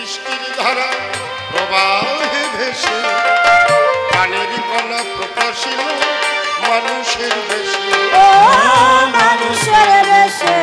সৃষ্টির ধারা প্রবাহে ভেসে। প্রাণের কলা প্রকাশিল মানুষের বেশে মানুষের বেশে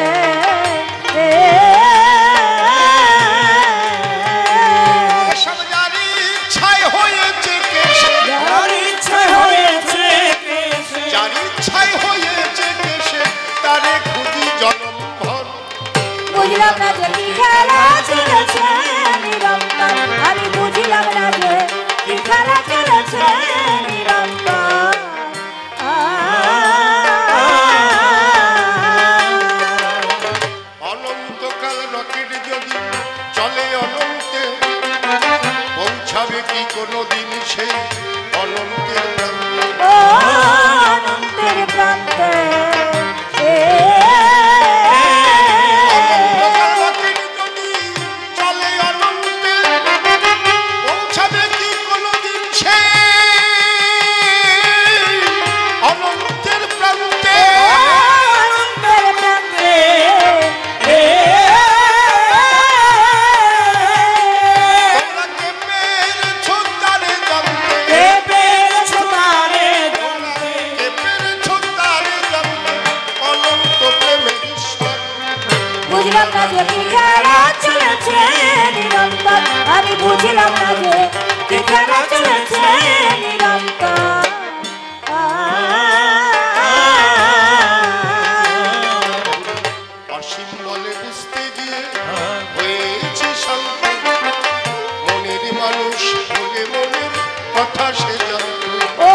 কথা সে জানত। ও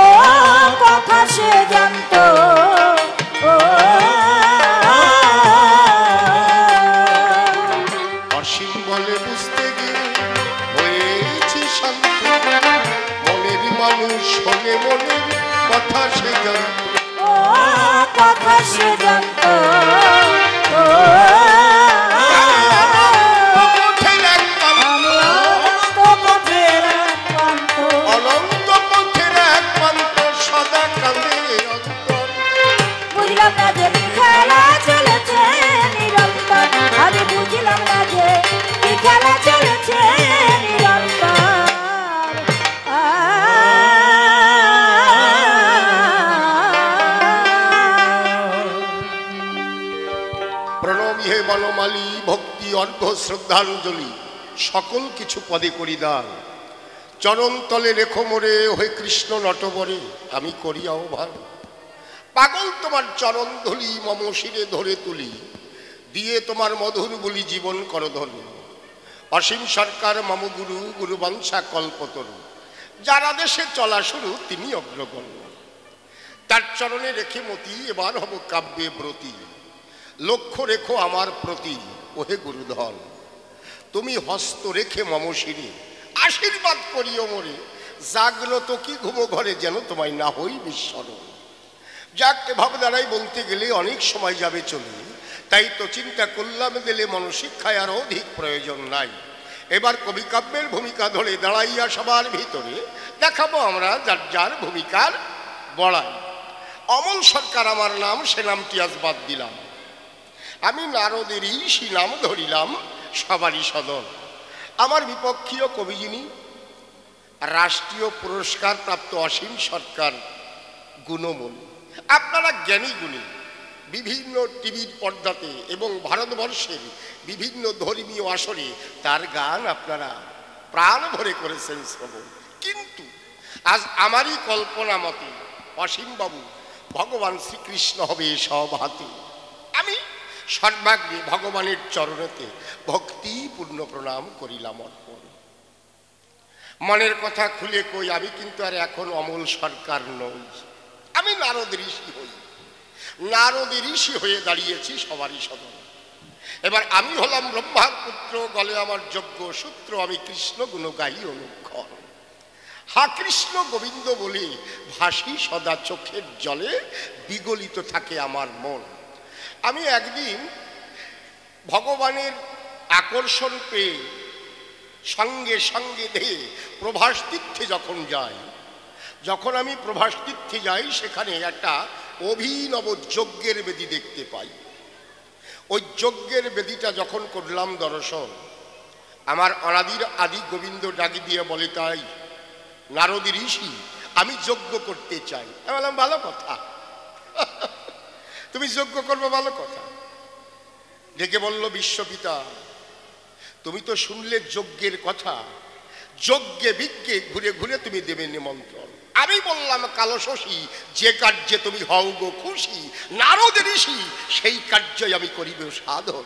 কথা সে জানতো। ও অসীম বলে বুঝতে গিয়ে হয়েছে শান্ত। মনের মানুষ বলে মনের কথা সে জানত। ও কথা সে ভক্তি অর্ঘ শ্রদ্ধাঞ্জলি, সকল কিছু পদে করি দান। চরণ তলে রেখো মোরে হয়ে কৃষ্ণ নটবরে, আমি করি আহ্বান। পাগল তোমার চরণ ধলি, মম শিরে ধরে তুলি, দিয়ে তোমার মধুর বলি জীবন করধন অসীম সরকার, মম গুরু গুরু বংশা কল্পতরু। যারা দেশে চলা শুরু, তিনি অগ্রগণ্য। তার চরণে রেখে মতি, এবার হব কাব্যে ব্রতী। লক্ষ্য রেখো আমার প্রতি। ওহে গুরুধন তুমি হস্ত রেখে মম শিরে আশীর্বাদ করিও মোরে জাগ্রত কি ঘুমো ঘরে যেন তোমায় না হই বিস্মরণ। যাক দ্বারাই বলতে গেলে অনেক সময় যাবে চলে, তাই তো চিন্তা করলাম দিলে মনশিক্ষায় আর অধিক প্রয়োজন নাই। এবার কবি কাব্যের ভূমিকা ধরে দাঁড়াইয়া সবার ভিতরে দেখাবো আমরা যার যার ভূমিকার বড়াই। অমল সরকার আমার নাম, সে নামটি আজ বাদ দিলাম। আমি নারদেরই সে নাম ধরিলাম সবারই সদন। আমার বিপক্ষীয় কবি যিনি, রাষ্ট্রীয় পুরস্কার প্রাপ্ত অসীম সরকার গুণমণি আপনারা জ্ঞানী গুণী, বিভিন্ন টিভির পর্দাতে এবং ভারতবর্ষের বিভিন্ন ধর্মীয় আসরে তার গান আপনারা প্রাণ ভরে করেছেন শ্রবণ। কিন্তু আজ আমারই কল্পনা মতে অসীমবাবু ভগবান শ্রীকৃষ্ণ হবে সব হাতে। আমি সর্বাগ্রে ভগবানের চরণেতে ভক্তিপূর্ণ প্রণাম করিলাম অর্পণ। মনের কথা খুলে কই, আমি কিন্তু আর এখন অমল সরকার নই। আমি নারদ ঋষি হই। নারদ ঋষি হয়ে দাঁড়িয়েছি সবারই সদন। এবার আমি হলাম ব্রহ্মার পুত্র, গলে আমার যোগ্য সূত্র, আমি কৃষ্ণ গুণ গাই অনুক্ষণ। হা কৃষ্ণ গোবিন্দ বলে ভাসি সদা চোখের জলে, বিগলিত থাকে আমার মন। আমি একদিন ভগবানের আকর্ষণ পেয়ে সঙ্গে সঙ্গে দেহে প্রভাস তীর্থে যখন যাই, যখন আমি প্রভাস তীর্থে যাই, সেখানে একটা অভিনব যজ্ঞের বেদি দেখতে পাই। ওই যজ্ঞের বেদিটা যখন করলাম দর্শন, আমার অনাদির আদি গোবিন্দ ডাকি দিয়ে বলে, তাই নারদ ঋষি, আমি যজ্ঞ করতে চাই। আমি বললাম, ভালো কথা। তুমি যজ্ঞ করবে ভালো কথা। ডেকে বলল, বিশ্বপিতা, তুমি তো শুনলে যজ্ঞের কথা। যজ্ঞে বিজ্ঞে ঘুরে ঘুরে তুমি দেবে নিমন্ত্রণ। আমি বললাম, কালো শশী, যে কার্যে তুমি হও গো খুশি, নারদ ঋষি, সেই কার্যই আমি করিব সাধন।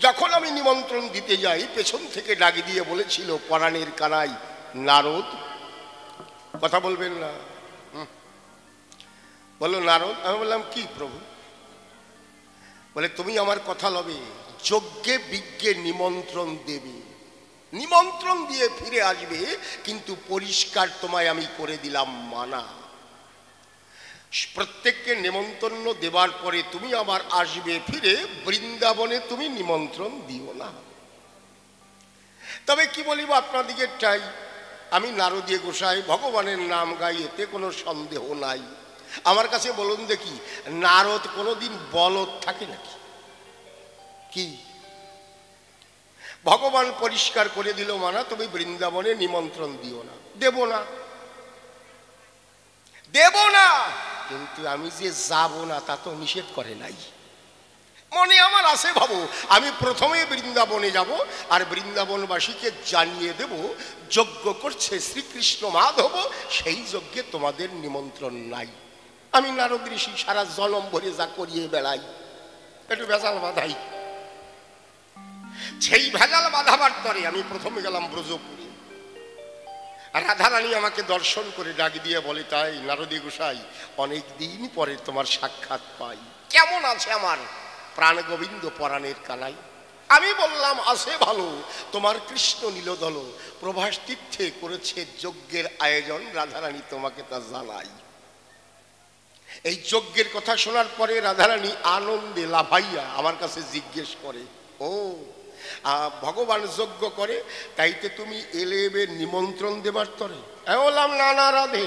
যখন আমি নিমন্ত্রণ দিতে যাই, পেছন থেকে ডাকি দিয়ে বলেছিল, পরাণের কানাই নারদ। কথা বলবেন না। বলল, নারদ? আমি বললাম, কি প্রভু? বলে, তুমি আমার কথা লবে, যজ্ঞে বিজ্ঞে নিমন্ত্রণ দেবে। নিমন্ত্রণ দিয়ে ফিরে আসবে, কিন্তু পরিষ্কার তোমায় আমি করে দিলাম মানা। প্রত্যেককে নিমন্ত্রণ দেবার পরে তুমি আবার আসবে, ফিরে বৃন্দাবনে তুমি নিমন্ত্রণ দিও না। তবে কি বলিব আপনাদিকে চাই আমি নারদীয় গোসাই, ভগবানের নাম গাই, এতে কোনো সন্দেহ নাই। আমার কাছে বলুন দেখি, নারদ কোনোদিন বলদ থাকে নাকি? কি? ভগবান পরিষ্কার করে দিল, মানা, তুমি বৃন্দাবনে নিমন্ত্রণ দিও না। দেব না। দেব না! কিন্তু আমি যে যাব না, তা তো নিষেধ করে নাই। মনে আমার আছে ভাবো আমি প্রথমে বৃন্দাবনে যাব, আর বৃন্দাবনবাসীকে জানিয়ে দেব, যজ্ঞ করছে শ্রীকৃষ্ণ মাধব, সেই যজ্ঞে তোমাদের নিমন্ত্রণ নাই। আমি নারদ ঋষি সারা জলম ভরে যা করিয়ে বেড়াই, একটু ভেজাল বাধাই। সেই ভেজাল বাঁধাবার তরে আমি প্রথমে গেলাম ব্রজপুরে। রাধারানী আমাকে দর্শন করে ডাক দিয়ে বলে, তাই নারদী গোসাই, অনেক দিন পরে তোমার সাক্ষাৎ পাই। কেমন আছে আমার প্রাণ গোবিন্দ পরাণের কালাই আমি বললাম, আছে ভালো, তোমার কৃষ্ণ নীলদল প্রভাস তীর্থে করেছে যজ্ঞের আয়োজন, রাধারানী তোমাকে তা জানাই। এই যজ্ঞের কথা শোনার পরে রাধারানী আনন্দে লাভাইয়া আমার কাছে জিজ্ঞেস করে, ও ভগবান যজ্ঞ করে, তাইতে তুমি এলে এবে নিমন্ত্রণ দেবার তরে? বললাম নানা রাধে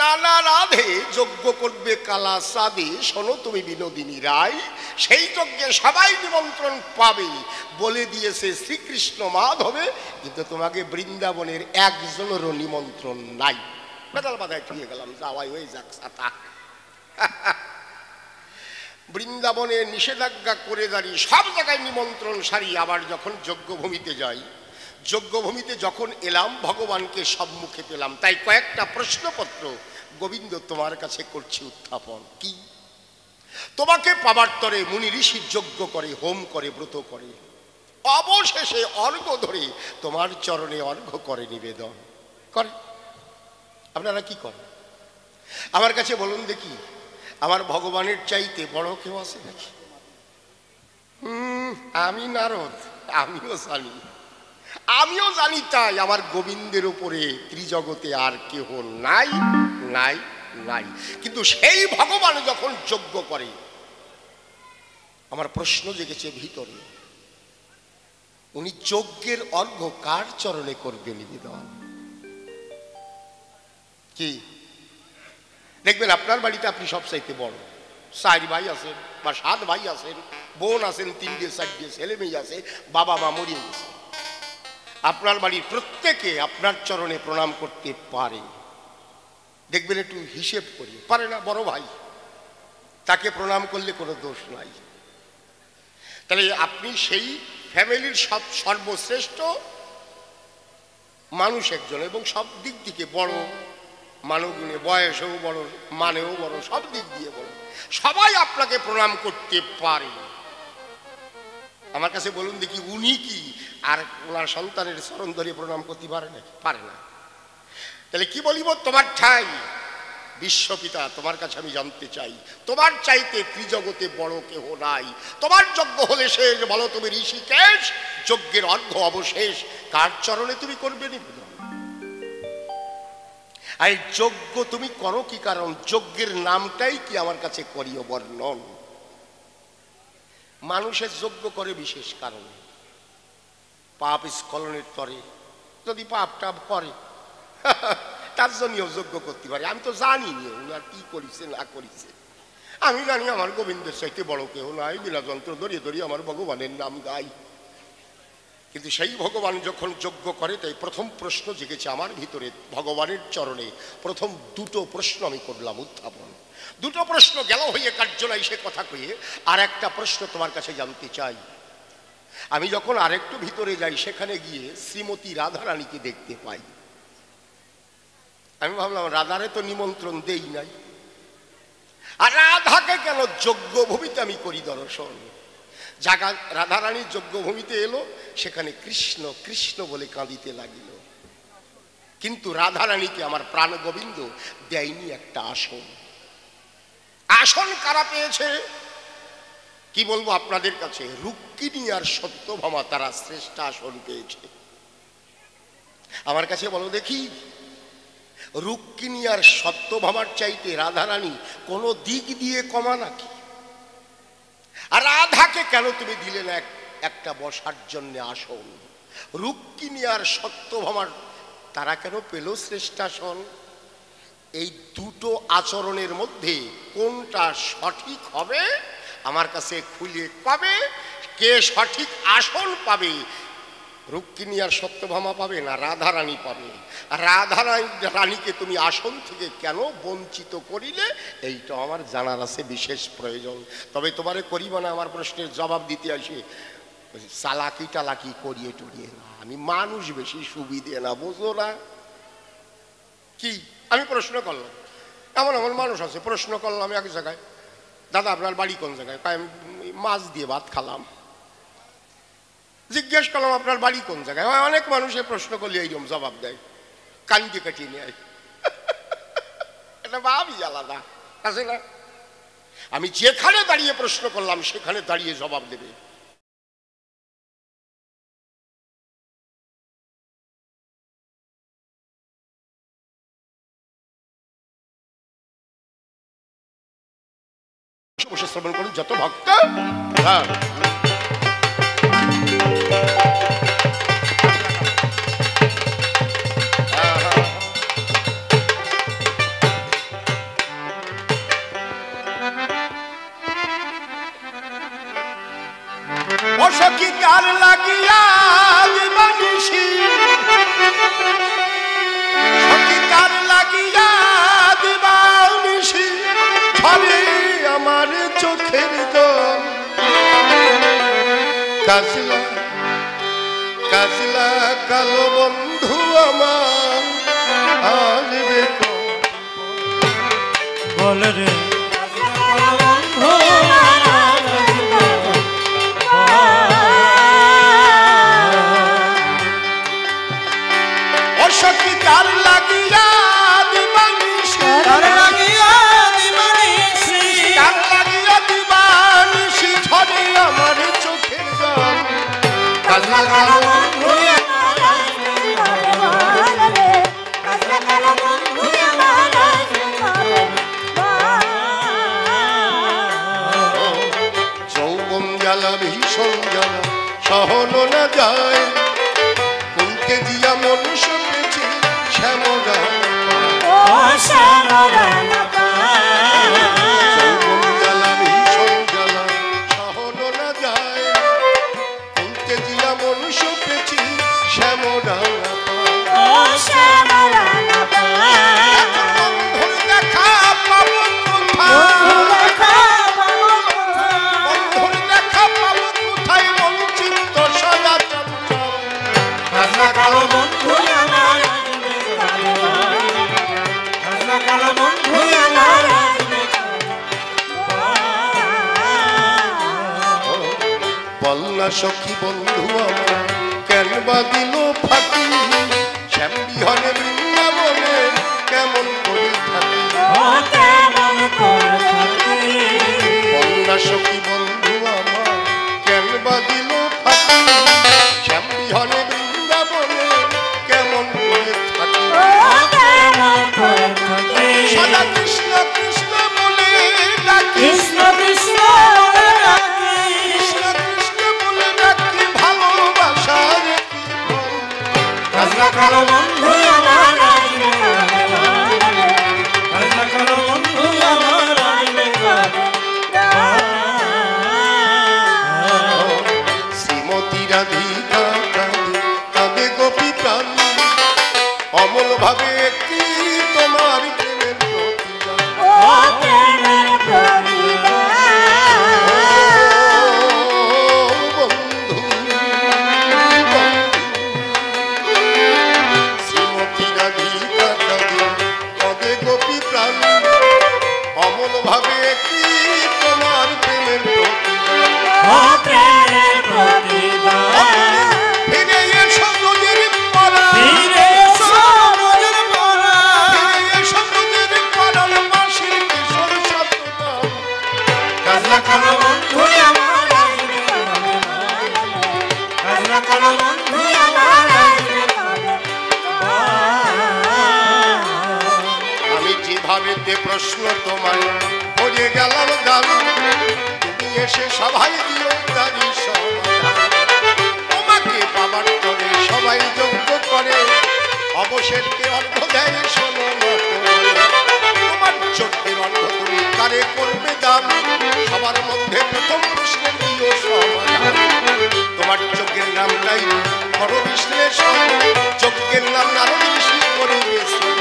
নানা রাধে যজ্ঞ করবে কালা সাদে, শোনো তুমি বিনোদিনী রায়, সেই যজ্ঞে সবাই নিমন্ত্রণ পাবে, বলে দিয়েছে শ্রীকৃষ্ণ মাধবে, কিন্তু তোমাকে বৃন্দাবনের একজনেরও নিমন্ত্রণ নাই। বেদাল বাধায় ছুঁয়ে গেলাম যাওয়াই হয়ে যাক সাতা বৃন্দাবনে নিষেধাজ্ঞা করে দাঁড়িয়ে সব জায়গায় নিমন্ত্রণ সারি, আবার যখন যজ্ঞভূমিতে যাই, যজ্ঞভূমিতে যখন এলাম, ভগবানকে সম্মুখে পেলাম। তাই কয়েকটা প্রশ্নপত্র গোবিন্দ তোমার কাছে করছি উত্থাপন। কি? তোমাকে পাবার তরে মুনি ঋষি যজ্ঞ করে, হোম করে, ব্রত করে। অবশেষে অর্ঘ ধরে তোমার চরণে অর্ঘ করে নিবেদন। করে। আপনারা কি করেন? আমার কাছে বলুন দেখি, আমার ভগবানের চাইতে বড় কেউ আছে নাকি? আমি নারদ, আমিও জানি। আমিও জানি তাই আমার গোবিন্দের উপরে ত্রিজগতে আর কেহ নাই নাই নাই। কিন্তু সেই ভগবান যখন যজ্ঞ করে, আমার প্রশ্ন জেগেছে ভিতরে। উনি যজ্ঞের অর্ঘ কার চরণে করবে নিবেদন? কি? দেখবেন আপনার বাড়িতে আপনি সব চাইতে বড়। চার ভাই আছেন বা সাত ভাই আছেন, বোন আছেন তিনটে চারটে ছেলে মেয়ে আছে, বাবা মা মরিয়ে গেছে। আপনার বাড়ির প্রত্যেকে আপনার চরণে প্রণাম করতে পারে। দেখবেন একটু হিসেব করি, পারে না, বড় ভাই। তাকে প্রণাম করলে কোনো দোষ নাই। তাহলে আপনি সেই ফ্যামিলির সব সর্বশ্রেষ্ঠ মানুষ একজন এবং সব দিক থেকে বড়। মানগুণে বয়সেও বড়, মানেও বড়, সব দিক দিয়ে বড়। সবাই আপনাকে প্রণাম করতে পারে। আমার কাছে বলুন দেখি, উনি কি? আর ওনার সন্তানের চরণ ধরে প্রণাম করতে পারে না পারে না। তাহলে কি বলিব? তোমার ঠাই, বিশ্বপিতা, তোমার কাছে আমি জানতে চাই। তোমার চাইতে ত্রিজগতে বড় কেহ নাই। তোমার যজ্ঞ হলে শেষ, বলো তুমি ঋষিকেশ, যজ্ঞের অর্ঘ অবশেষ। কার চরণে তুমি করবে নিবেদন? আর যজ্ঞ তুমি করো কি কারণ? যজ্ঞের নামটাই কি আমার কাছে করিও বর্ণন? মানুষের যজ্ঞ করে বিশেষ কারণে। পাপ স্খলনের তরে, যদি পাপ টাপ করে তার জন্যও যজ্ঞ করতে পারে। আমি তো জানি নি ওনার কি করিছে, না করিছে। আমি জানি আমার গোবিন্দের চাইতে বড় কেউ নাই। বিনা যন্ত্র ধরিয়ে ধরিয়ে আমার ভগবানের নাম গাই। কিন্তু সেই ভগবান যখন যজ্ঞ করে, তাই প্রথম প্রশ্ন জেগেছে আমার ভিতরে, ভগবানের চরণে। প্রথম দুটো প্রশ্ন আমি করলাম উত্থাপন। দুটো প্রশ্ন গেল হয়ে কার্যলাই সে কথা কয়ে, আর একটা প্রশ্ন তোমার কাছে জানতে চাই। আমি যখন আরেকটু ভিতরে যাই, সেখানে গিয়ে শ্রীমতী রাধারানীকে দেখতে পাই। আমি ভাবলাম, রাধারে তো নিমন্ত্রণ দেই নাই। আর রাধাকে কেন যজ্ঞভূমিতে আমি করি দর্শন? জাগা রাধারানীর যজ্ঞভূমিতে এলো, সেখানে কৃষ্ণ কৃষ্ণ বলে কাঁদিতে লাগিল। কিন্তু রাধারানীকে আমার প্রাণ গোবিন্দ দেয়নি একটা আসন। আসন কারা পেয়েছে? কি বলব আপনাদের কাছে? রুক্মিণী আর সত্যভামা তারা শ্রেষ্ঠ আসন পেয়েছে। আমার কাছে বলো দেখি, রুক্মিণী আর সত্যভামার চাইতে রাধারানী কোনো দিক দিয়ে কমা নাকি? রাধাকে কেন তুমি দিলে না এক- একটা বসার জন্যে আসন? রুক্মিণী আর সত্যভামার, তারা কেন পেল শ্রেষ্ঠাসন? এই দুটো আচরণের মধ্যে কোনটা সঠিক হবে? আমার কাছে খুলে পাবে কে সঠিক আসন পাবে? রুক্মিণী আর সত্যভামা পাবে না রাধা রানী পাবে। আর রাধা রানীকে তুমি আসন থেকে কেন বঞ্চিত করিলে? এইটা আমার জানার আছে বিশেষ প্রয়োজন। তবে তোমারে করিব না, আমার প্রশ্নের জবাব দিতে আসে। চালাকি টালাকি করিয়ে টরিয়ে না। আমি মানুষ বেশি সুবিধে না, বোঝো না? কি? আমি প্রশ্ন করলাম। এমন এমন মানুষ আছে, প্রশ্ন করলাম এক জায়গায়। দাদা, আপনার বাড়ি কোন জায়গায়? আমি মাছ দিয়ে ভাত খালাম। জিজ্ঞেস করলাম আপনার বাড়ি কোন জায়গায়? হয়, অনেক মানুষে প্রশ্ন করলে এইরকম জবাব দেয় কান্দি কাটিয়ে নেয়। এটা ভাবই আলাদা আছে না? আমি যেখানে দাঁড়িয়ে প্রশ্ন করলাম সেখানে দাঁড়িয়ে জবাব দেবে। বসে শ্রবণ করুন যত ভক্ত। হ্যাঁ। কাজলা কাজলা কালো বন্ধু আমার আসবে? বল রে সহন না যায়। আমি যেভাবে তে প্রশ্ন তোমায় করে গেলাম দারু তুমি এসে সবাই দিও দারি তোমাকে বাবার চলে সবাই যোগ্য করে অবশেষকে অর্থ দেয় শোনো তোমার চোখের অর্ঘ তুমি কারে করবে দাম সবার মধ্যে প্রথম প্রশ্ন দিও সমাধান তোমার চোখের নামটাই বড় বিষ্ণের সঙ্গে চোখের নাম নারদ বিষ্ণু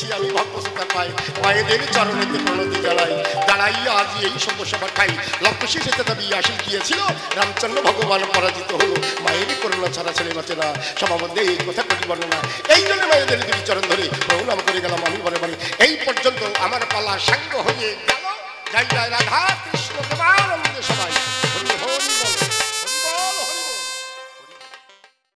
পেয়েছি আমি ভক্তসুতা পাই। মায়েদের চরণেতে প্রণতি জ্বালাই দাঁড়াইয়া আজ এই সমস্যা খাই। লক্ষ্য শেষে দাবি আসি গিয়েছিল রামচন্দ্র ভগবান পরাজিত হলো। মায়েরই করোনা ছাড়া ছেলে বাচ্চারা মধ্যে এই কথা কটি বর্ণনা। এই জন্য মায়েদের দিদি চরণ ধরে প্রণাম করে গেলাম আমি বলে বলে এই পর্যন্ত আমার পালা সাঙ্গ হয়ে গেল। যাই রাধা কৃষ্ণ সবাই।